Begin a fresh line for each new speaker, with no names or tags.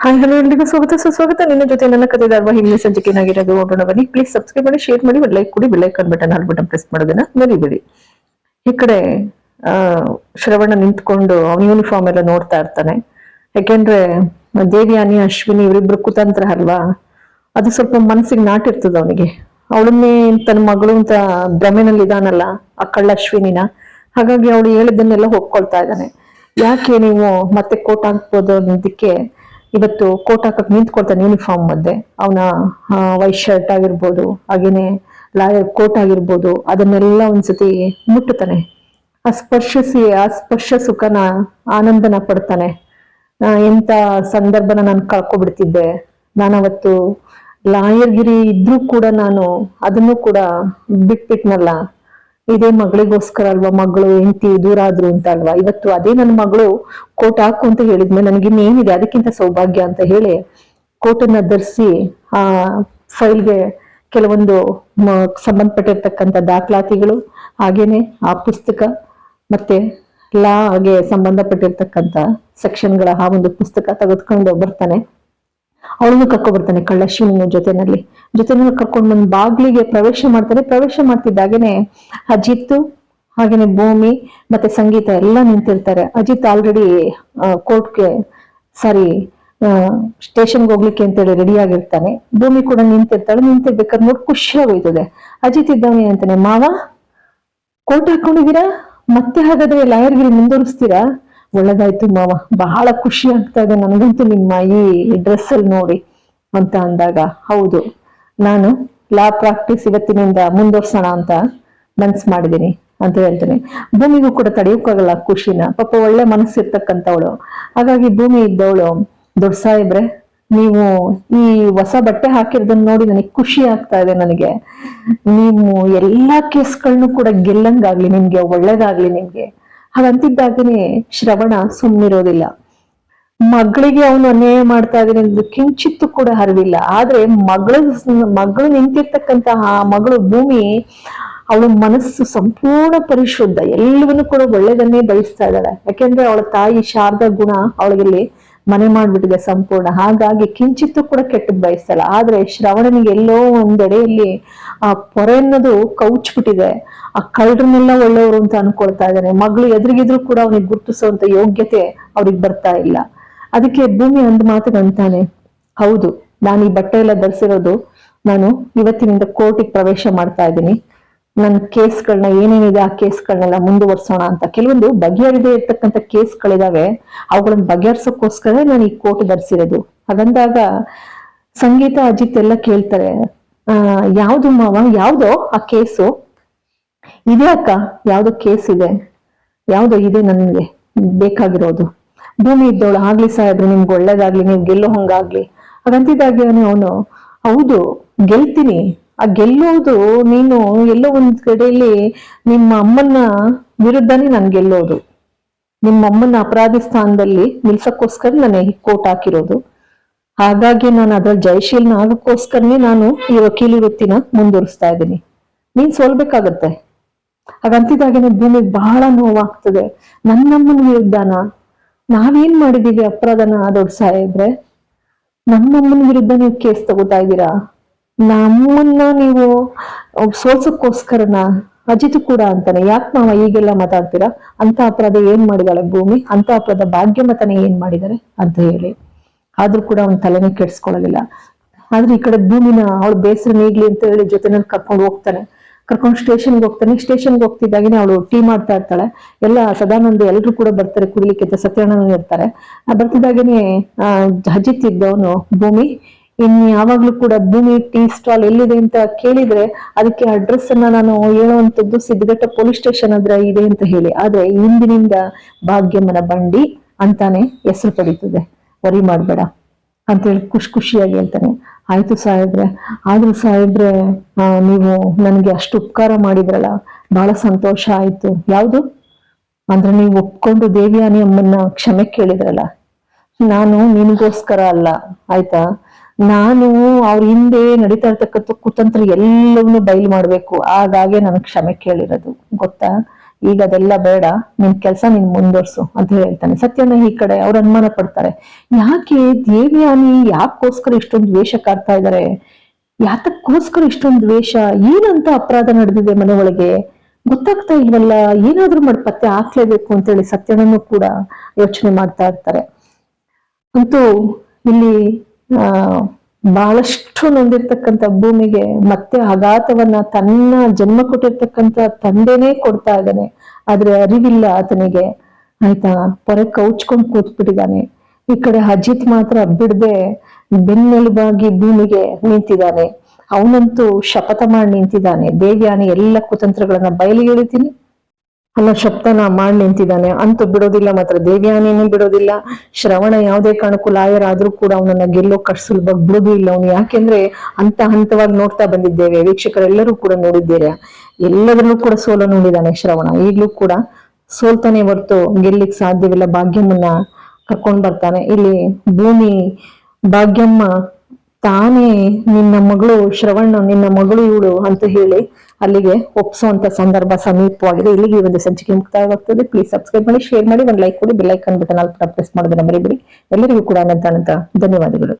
Hi hello ಎಲ್ಲರಿಗೂ ಸ್ವಾಗತ ಸುಸ್ವಾಗತ ನಿನ್ನ ಜೊತೆ ನನ್ನ ಕತೆ ಧಾರವಾಹಿ ಹಿಂದಿನ ಸಂಚಿಕೆ ಏನಾಗಿರೋದು ನೋಡೋಣ ಬನ್ನಿ. ಪ್ಲೀಸ್ ಸಬ್ಸ್ಕ್ರೈಬ್ ಮಾಡಿ ಶೇರ್ ಮಾಡಿ ಲೈಕ್ ಕೊಡಿ. ಬೆಲ್ಲೈಕನ್ ಬಟನ್ ಹಾಲ್ ಬಟನ್ ಪ್ರೆಸ್ ಮಾಡೋದನ್ನ ಮರಿಬೇಡಿ. ಈ ಕಡೆ, ಆ, ಶ್ರವಣ ನಿಂತ್ಕೊಂಡು ಅವನ ಯೂನಿಫಾರ್ಮ್ ಎಲ್ಲ ನೋಡ್ತಾ ಇರ್ತಾನೆ. ಯಾಕೆಂದ್ರೆ ದೇವಿಯಾನಿ ಅಶ್ವಿನಿ ಇವರಿಬ್ರು ಕುತಂತ್ರ ಅಲ್ವಾ? ಅದು ಸ್ವಲ್ಪ ಮನಸ್ಸಿಗೆ ನಾಟಿರ್ತದ ಅವನಿಗೆ. ಅವಳನ್ನೇ ತನ್ನ ಮಗಳು ಅಂತ ಭ್ರಮೆನಲ್ಲಿ ಇದಾನಲ್ಲ ಆ ಕಳ್ಳ ಅಶ್ವಿನಿನ. ಹಾಗಾಗಿ ಅವಳು ಹೇಳಿದ್ದನ್ನೆಲ್ಲ ಒಪ್ಕೊಳ್ತಾ ಇದ್ದಾನೆ. ಯಾಕೆ ನೀವು ಮತ್ತೆ ಕೋಟ್ ಹಾಕ್ಬೋದು ಅನ್ನೋದಕ್ಕೆ ಇವತ್ತು ಕೋಟ್ ಹಾಕಕ್ ನಿಂತ್ಕೊಳ್ತಾನೆ ಯೂನಿಫಾರ್ಮ್ ಮಧ್ಯೆ ಅವನ ವೈಟ್ ಶರ್ಟ್ ಆಗಿರ್ಬೋದು, ಹಾಗೇನೆ ಲಾಯರ್ ಕೋಟ್ ಆಗಿರ್ಬೋದು, ಅದನ್ನೆಲ್ಲ ಒಂದ್ಸತಿ ಮುಟ್ಟುತ್ತಾನೆ. ಆ ಸ್ಪರ್ಶಿಸಿ, ಆ ಸ್ಪರ್ಶ ಸುಖನ, ಆನಂದನ ಪಡ್ತಾನೆ. ಎಂತ ಸಂದರ್ಭನ ನಾನು ಕಳ್ಕೊಬಿಡ್ತಿದ್ದೆ. ನಾನು ಅವತ್ತು ಲಾಯರ್ಗಿರಿ ಇದ್ರೂ ಕೂಡ ನಾನು ಅದನ್ನು ಕೂಡ ಬಿಟ್ಬಿಟ್ನಲ್ಲ. ಇದೇ ಮಗಳಿಗೋಸ್ಕರ ಅಲ್ವಾ, ಮಗಳು, ಹೆಂಡತಿ, ದೂರ ಆದ್ರು ಅಂತ ಅಲ್ವಾ? ಇವತ್ತು ಅದೇ ನನ್ನ ಮಗಳು ಕೋಟ್ ಹಾಕು ಅಂತ ಹೇಳಿದ್ಮೇಲೆ ನನಗೆ ಇನ್ನೇನಿದೆ ಅದಕ್ಕಿಂತ ಸೌಭಾಗ್ಯ ಅಂತ ಹೇಳಿ ಕೋಟನ್ನ ಧರಿಸಿ ಆ ಫೈಲ್ಗೆ ಕೆಲವೊಂದು ಸಂಬಂಧಪಟ್ಟಿರ್ತಕ್ಕಂಥ ದಾಖಲಾತಿಗಳು, ಹಾಗೇನೆ ಆ ಪುಸ್ತಕ ಮತ್ತೆ ಲಾಗೆ ಸಂಬಂಧಪಟ್ಟಿರ್ತಕ್ಕಂಥ ಸೆಕ್ಷನ್ಗಳ ಆ ಒಂದು ಪುಸ್ತಕ ತೆಗೆದುಕೊಂಡು ಬರ್ತಾನೆ. ಅವಳನ್ನು ಕರ್ಕೊ ಬರ್ತಾನೆ ಕಳ್ಳಶ್ವಿನಿನ ಜೊತೆನಲ್ಲಿ. ಜೊತೆನಲ್ಲಿ ಕರ್ಕೊಂಡು ಬಂದು ಬಾಗ್ಲಿಗೆ ಪ್ರವೇಶ ಮಾಡ್ತಾನೆ. ಪ್ರವೇಶ ಮಾಡ್ತಿದ್ದಾಗೇನೆ ಅಜಿತ್, ಹಾಗೇನೆ ಭೂಮಿ ಮತ್ತೆ ಸಂಗೀತ ಎಲ್ಲ ನಿಂತಿರ್ತಾರೆ. ಅಜಿತ್ ಆಲ್ರೆಡಿ ಕೋರ್ಟ್ಗೆ ಸಾರಿ ಸ್ಟೇಷನ್ಗೆ ಹೋಗ್ಲಿಕ್ಕೆ ಅಂತೇಳಿ ರೆಡಿ ಆಗಿರ್ತಾನೆ. ಭೂಮಿ ಕೂಡ ನಿಂತಿರ್ತಾಳೆ. ನಿಂತಿರ್ಬೇಕಾದ್ರೆ ನೋಡಿ ಖುಷಿ ಆಗೋಯ್ತದೆ ಅಜಿತ್ ಇದ್ದವನೇ ಅಂತಾನೆ, ಮಾವ ಕೋರ್ಟ್ ಹಾಕೊಂಡಿದ್ದೀರಾ? ಮತ್ತೆ ಹಾಗಾದ್ರೆ ಲಾಯರ್ಗಿರಿ ಮುಂದುವರಿಸ್ತೀರಾ? ಒಳ್ಳೇದಾಯ್ತು ಮಾವ. ಬಹಳ ಖುಷಿ ಆಗ್ತಾ ಇದೆ ನನಗಂತೂ ನಿಮ್ಮ ಈ ಡ್ರೆಸ್ ಅಲ್ಲಿ ನೋಡಿ ಅಂತ ಅಂದಾಗ, ಹೌದು, ನಾನು ಲಾ ಪ್ರಾಕ್ಟೀಸ್ ಇವತ್ತಿನಿಂದ ಮುಂದುವರ್ಸೋಣ ಅಂತ ಮನ್ಸ್ ಮಾಡಿದೀನಿ ಅಂತ ಹೇಳ್ತೇನೆ. ಭೂಮಿಗೂ ಕೂಡ ತಡೆಯೋಕ್ಕಾಗಲ್ಲ ಖುಷಿನ. ಪಾಪ ಒಳ್ಳೆ ಮನಸ್ಸಿರ್ತಕ್ಕಂಥವಳು. ಹಾಗಾಗಿ ಭೂಮಿ ಇದ್ದವಳು, ದೊಡ್ಡ ಸಾಹೇಬ್ರೆ, ನೀವು ಈ ಹೊಸ ಬಟ್ಟೆ ಹಾಕಿರೋದನ್ನ ನೋಡಿ ನನಗೆ ಖುಷಿ ಆಗ್ತಾ ಇದೆ ನನಗೆ. ನೀವು ಎಲ್ಲಾ ಕೇಸ್ಗಳನ್ನು ಕೂಡ ಗೆಲ್ಲಂಗಾಗ್ಲಿ, ನಿಮ್ಗೆ ಒಳ್ಳೇದಾಗ್ಲಿ ನಿಮ್ಗೆ. ಹಾಗಂತಿದ್ದಾಗನೇ ಶ್ರವಣ ಸುಮ್ಮನಿರೋದಿಲ್ಲ ಮಗಳಿಗೆ ಅವನು ಅನ್ಯಾಯ ಮಾಡ್ತಾ ಇದ್ದಾನೆ ಎಂದು ಕಿಂಚಿತ್ತು ಕೂಡ ಹರಿವಿಲ್ಲ ಆದ್ರೆ ಮಗಳು ಮಗಳು ನಿಂತಿರ್ತಕ್ಕಂತಹ ಆ ಮಗಳು ಭೂಮಿ, ಅವಳ ಮನಸ್ಸು ಸಂಪೂರ್ಣ ಪರಿಶುದ್ಧ. ಎಲ್ಲವನ್ನೂ ಕೂಡ ಒಳ್ಳೇದನ್ನೇ ಬಯಸ್ತಾ ಇದ್ದಾಳೆ. ಯಾಕೆಂದ್ರೆ ಅವಳ ತಾಯಿ ಶಾರದ ಗುಣ ಅವಳಿಗೆ ಮನೆ ಮಾಡ್ಬಿಟ್ಟಿದೆ ಸಂಪೂರ್ಣ. ಹಾಗಾಗಿ ಕಿಂಚಿತ್ತು ಕೂಡ ಕೆಟ್ಟದ್ ಬಯಸಲ್ಲ. ಆದ್ರೆ ಶ್ರವಣನಿಗೆ ಎಲ್ಲೋ ಒಂದೆಡೆಯಲ್ಲಿ ಆ ಪೊರೆ ಅನ್ನೋದು ಕೌಚ್ಬಿಟ್ಟಿದೆ. ಆ ಕಳ್ಳರನ್ನೆಲ್ಲ ಒಳ್ಳೆಯವರು ಅಂತ ಅನ್ಕೊಳ್ತಾ ಇದ್ದಾನೆ. ಮಗಳು ಎದುರಿಗಿದ್ರು ಕೂಡ ಅವನಿಗೆ ಗುರುತಿಸುವಂತ ಯೋಗ್ಯತೆ ಅವ್ರಿಗೆ ಬರ್ತಾ ಇಲ್ಲ. ಅದಕ್ಕೆ ಭೂಮಿ ಅಂದ್ ಮಾತು ಅಂತಾನೆ ಹೌದು, ನಾನು ಈ ಬಟ್ಟೆ ಎಲ್ಲ ಧರಿಸಿರೋದು ನಾನು ಇವತ್ತಿನಿಂದ ಕೋರ್ಟಿಗೆ ಪ್ರವೇಶ ಮಾಡ್ತಾ ಇದ್ದೀನಿ. ನನ್ನ ಕೇಸ್ಗಳನ್ನ ಏನೇನಿದೆ ಆ ಕೇಸ್ಗಳನ್ನೆಲ್ಲ ಮುಂದುವರ್ಸೋಣ ಅಂತ ಕೆಲವೊಂದು ಬಗೆಹರಿದೇ ಇರ್ತಕ್ಕಂಥ ಕೇಸ್ಗಳಿದಾವೆ. ಅವುಗಳನ್ನ ಬಗೆಹರಿಸೋಕ್ಕೋಸ್ಕರ ನಾನು ಈ ಕೋಟ್ ಧರಿಸಿರೋದು. ಹಾಗಂದಾಗ ಸಂಗೀತ, ಅಜಿತ್ ಎಲ್ಲ ಕೇಳ್ತಾರೆ, ಆ, ಯಾವ್ದು ಮಾವ? ಯಾವ್ದೋ ಆ ಕೇಸು? ಇದೆ ಅಕ್ಕ, ಯಾವ್ದೋ ಕೇಸ್ ಇದೆ ಯಾವ್ದೋ ಇದೆ ನನಗೆ. ಬೇಕಾಗಿರೋದು. ಭೂಮಿ ಇದ್ದವಳು ಆಗ್ಲಿ ಸಾಹೇಬ್ರೆ, ನಿಮ್ಗೆ ಒಳ್ಳೇದಾಗ್ಲಿ, ನೀವು ಗೆಲ್ಲೋ ಹಂಗಾಗ್ಲಿ. ಹಾಗಂತಿದ್ದಾಗೆ ಅವನು, ಹೌದು, ಗೆಲ್ತೀನಿ. ಆ ಗೆಲ್ಲೋದು ನೀನು ಎಲ್ಲೋ ಒಂದ್ ಕಡೆಯಲ್ಲಿ ನಿಮ್ಮ ಅಮ್ಮನ ವಿರುದ್ಧನೇ ನಾನು ಗೆಲ್ಲೋದು. ನಿಮ್ಮ ಅಮ್ಮನ ಅಪರಾಧಿ ಸ್ಥಾನದಲ್ಲಿ ನಿಲ್ಸಕ್ಕೋಸ್ಕರ ನಾನು ಈ ಕೋಟ್ ಹಾಕಿರೋದು. ಹಾಗಾಗಿ ನಾನು ಅದ್ರ ಜಯಶೀಲನ ಆಗಕ್ಕೋಸ್ಕರನೇ ನಾನು ಈ ವಕೀಲಿ ವೃತ್ತಿನ ಮುಂದುವರಿಸ್ತಾ ಇದ್ದೀನಿ. ನೀನ್ ಸೋಲ್ಬೇಕಾಗತ್ತೆ. ಹಾಗಂತಿದಾಗೇನೆ ಭೂಮಿಗೆ ಬಹಳ ನೋವಾಗ್ತದೆ. ನನ್ನಮ್ಮನ ವಿರುದ್ಧನ? ನಾವೇನ್ ಮಾಡಿದೀವಿ ಅಪರಾಧನ ದೊಡ್ಡ ಇದ್ರೆ ನಮ್ಮಮ್ಮನ ವಿರುದ್ಧ ನೀವು ಕೇಸ್ ತಗೋತಾ ಇದ್ದೀರಾ? ನಮ್ಮನ್ನ ನೀವು ಸೋಸಕ್ಕೋಸ್ಕರನ ಅಜಿತ್ ಕೂಡ ಅಂತಾನೆ. ಯಾಕೆ ನಾವು ಈಗೆಲ್ಲ ಮಾತಾಡ್ತೀರಾ? ಅಂತ ಅಪರಾಧ ಏನ್ ಮಾಡಿದಾಳೆ ಭೂಮಿ? ಅಂತ ಅಪರಾಧ ಭಾಗ್ಯಮತನ ಏನ್ ಮಾಡಿದಾರೆ ಅಂತ ಹೇಳಿ. ಆದ್ರೂ ಕೂಡ ಅವನ ತಲೆನೇ ಕೆಡ್ಸ್ಕೊಳ್ಳೋದಿಲ್ಲ ಆದ್ರೆ ಈ ಕಡೆ ಭೂಮಿನ ಅವಳು ಬೇಸರ ನೀಗ್ಲಿ ಅಂತ ಹೇಳಿ ಜೊತೆನಲ್ಲಿ ಕರ್ಕೊಂಡು ಹೋಗ್ತಾನೆ. ಕರ್ಕೊಂಡು ಸ್ಟೇಷನ್ಗೆ ಹೋಗ್ತಾನೆ. ಸ್ಟೇಷನ್ಗೆ ಹೋಗ್ತಿದ್ದಾಗನೇ ಅವಳು ಟೀ ಮಾಡ್ತಾ ಇರ್ತಾಳೆ. ಎಲ್ಲ ಸದಾನಂದ ಎಲ್ಲರೂ ಕೂಡ ಬರ್ತಾರೆ ಕುಡಿಲಿಕ್ಕೆ ಅಂತ ಇರ್ತಾರೆ. ಆ ಬರ್ತಿದ್ದಾಗನೇ ಅಜಿತ್ ಇದ್ದವನು ಭೂಮಿ. ಇನ್ ಯಾವಾಗ್ಲೂ ಕೂಡ ಭೂಮಿ ಟೀ ಸ್ಟಾಲ್ ಎಲ್ಲಿದೆ ಅಂತ ಕೇಳಿದ್ರೆ ಅದಕ್ಕೆ ಅಡ್ರೆಸ್ ಅನ್ನ ನಾನು ಹೇಳುವಂತದ್ದು ಸಿದ್ಧಘಟ್ಟ ಪೊಲೀಸ್ ಸ್ಟೇಷನ್ ಹತ್ರ ಇದೆ ಅಂತ ಹೇಳಿ. ಆದ್ರೆ ಇಂದಿನಿಂದ ಭಾಗ್ಯಮ್ಮನ ಬಂಡಿ ಅಂತಾನೆ ಹೆಸರು ಪಡೀತದೆ. ವರಿ ಮಾಡ್ಬೇಡ ಅಂತ ಹೇಳಿ ಖುಷಿ ಖುಷಿಯಾಗಿ ಹೇಳ್ತಾನೆ. ಆಯ್ತು ಸಾಹೇಬ್ರೆ, ಆದ್ರೂ ಸಾಹೇಬ್ರೆ ನೀವು ನನಗೆ ಅಷ್ಟು ಉಪಕಾರ ಮಾಡಿದ್ರಲ್ಲ, ಬಹಳ ಸಂತೋಷ ಆಯ್ತು. ಯಾವುದು? ಅಂದ್ರೆ ನೀವು ಒಪ್ಕೊಂಡು ದೇವಿಯಾನಿ ಅಮ್ಮನ್ನ ಕ್ಷಮೆ ಕೇಳಿದ್ರಲ್ಲ. ನಾನು ನಿನಗೋಸ್ಕರ ಅಲ್ಲ. ಆಯ್ತಾ? ನಾನು ಅವ್ರ ಹಿಂದೆ ನಡೀತಾ ಇರ್ತಕ್ಕಂಥ ಕುತಂತ್ರ ಎಲ್ಲವನ್ನೂ ಬಯಲ್ ಮಾಡ್ಬೇಕು. ಹಾಗಾಗಿ ನನಗೆ ಕ್ಷಮೆ ಕೇಳಿರೋದು. ಗೊತ್ತಾ? ಈಗ ಅದೆಲ್ಲ ಬೇಡ. ನಿನ್ ಕೆಲಸ ನೀನ್ ಮುಂದುವರ್ಸು ಅಂತ ಹೇಳ್ತಾನೆ. ಸತ್ಯನ ಈ ಕಡೆ ಅವ್ರ ಅನುಮಾನ ಪಡ್ತಾರೆ. ಯಾಕೆ ದೇವ್ಯಾನಿ ಯಾಕೋಸ್ಕರ ಇಷ್ಟೊಂದು ದ್ವೇಷ ಕಾಡ್ತಾ ಇದಾರೆ? ಯಾತಕ್ಕೋಸ್ಕರ ಇಷ್ಟೊಂದು ದ್ವೇಷ? ಏನಂತ ಅಪರಾಧ ನಡೆದಿದೆ ಮನೆ ಒಳಗೆ? ಗೊತ್ತಾಗ್ತಾ ಇಲ್ವಲ್ಲ? ಏನಾದ್ರೂ ಮಾಡಿ ಪತ್ತೆ ಹಾಕ್ಲೇಬೇಕು ಅಂತೇಳಿ ಸತ್ಯನನ್ನು ಕೂಡ ಯೋಚನೆ ಮಾಡ್ತಾ ಇರ್ತಾರೆ. ಅಂತೂ ಇಲ್ಲಿ ಬಹಳಷ್ಟು ನೊಂದಿರ್ತಕ್ಕಂಥ ಭೂಮಿಗೆ ಮತ್ತೆ ಆಘಾತವನ್ನ ತನ್ನ ಜನ್ಮ ಕೊಟ್ಟಿರ್ತಕ್ಕಂಥ ತಂದೆನೇ ಕೊಡ್ತಾ ಇದ್ದಾನೆ. ಆದ್ರೆ ಅರಿವಿಲ್ಲ ಆತನಿಗೆ. ಆಯ್ತಾ? ಪೊರೆ ಕೌಚ್ಕೊಂಡ್ ಕೂತ್ಬಿಟ್ಟಿದ್ದಾನೆ. ಈ ಕಡೆ ಅಜಿತ್ ಮಾತ್ರ ಬಿಡದೆ ಬೆನ್ನೆಲುಬಾಗಿ ಭೂಮಿಗೆ ನಿಂತಿದ್ದಾನೆ. ಅವನಂತೂ ಶಪಥ ಮಾಡಿ ನಿಂತಿದ್ದಾನೆ. ದೇವ್ಯಾನಿ ಎಲ್ಲ ಕುತಂತ್ರಗಳನ್ನ ಬಯಲಿಗೆ ಇಳಿತೀನಿ ಅನ್ನೋ ಶಬ್ದನ ಮಾಡಿ ನಿಂತಿದ್ದಾನೆ. ಅಂತೂ ಬಿಡೋದಿಲ್ಲ ಮಾತ್ರ. ದೇವ್ಯಾನಿನೂ ಬಿಡೋದಿಲ್ಲ. ಶ್ರವಣ ಯಾವುದೇ ಕಾರಣಕ್ಕೂ ಲಾಯರ್ ಆದ್ರೂ ಕೂಡ ಅವನನ್ನ ಗೆಲ್ಲೋ ಕಷ್ಟ ಸುಲಭವಾಗಿ ಬಿಡೋದು ಇಲ್ಲ ಅವನು. ಯಾಕೆಂದ್ರೆ ಹಂತ ಹಂತವಾಗಿ ನೋಡ್ತಾ ಬಂದಿದ್ದೇವೆ. ವೀಕ್ಷಕರೆಲ್ಲರೂ ಕೂಡ ನೋಡಿದ್ದೀರಾ? ಎಲ್ಲದರಲ್ಲೂ ಕೂಡ ಸೋಲು ನೋಡಿದಾನೆ ಶ್ರವಣ. ಈಗ್ಲೂ ಕೂಡ ಸೋಲ್ತಾನೆ ಹೊರತು ಗೆಲ್ಲಿಕ್ ಸಾಧ್ಯವಿಲ್ಲ. ಭಾಗ್ಯಮ್ಮನ್ನ ಕರ್ಕೊಂಡ್ ಬರ್ತಾನೆ. ಇಲ್ಲಿ ಭೂಮಿ ಭಾಗ್ಯಮ್ಮ ತಾನೇ ನಿನ್ನ ಮಗಳು ಶ್ರವಣ, ನಿನ್ನ ಮಗಳು ಇವಳು ಅಂತ ಹೇಳಿ ಅಲ್ಲಿಗೆ ಒಪ್ಸುವಂತ ಸಂದರ್ಭ ಸಮೀಪವಾಗಿದೆ. ಇಲ್ಲಿಗೆ ಈ ಒಂದು ಸಂಚಿಕೆ ಮುಕ್ತಾಯವಾಗ್ತದೆ. ಪ್ಲೀಸ್ ಸಬ್ಸ್ಕ್ರೈಬ್ ಮಾಡಿ ಶೇರ್ ಮಾಡಿ, ಒಂದು ಲೈಕ್ ಕೊಡಿ ಬೆಲ್ ಲೈಕ್ ಬಟನ್ ಅಲ್ಲಿ ಪ್ರೆಸ್ ಮಾಡೋದನ್ನ ಮರಿಬೇಡಿ. ಎಲ್ಲರಿಗೂ ಕೂಡ ಅನಂತ ಅನಂತ ಧನ್ಯವಾದಗಳು.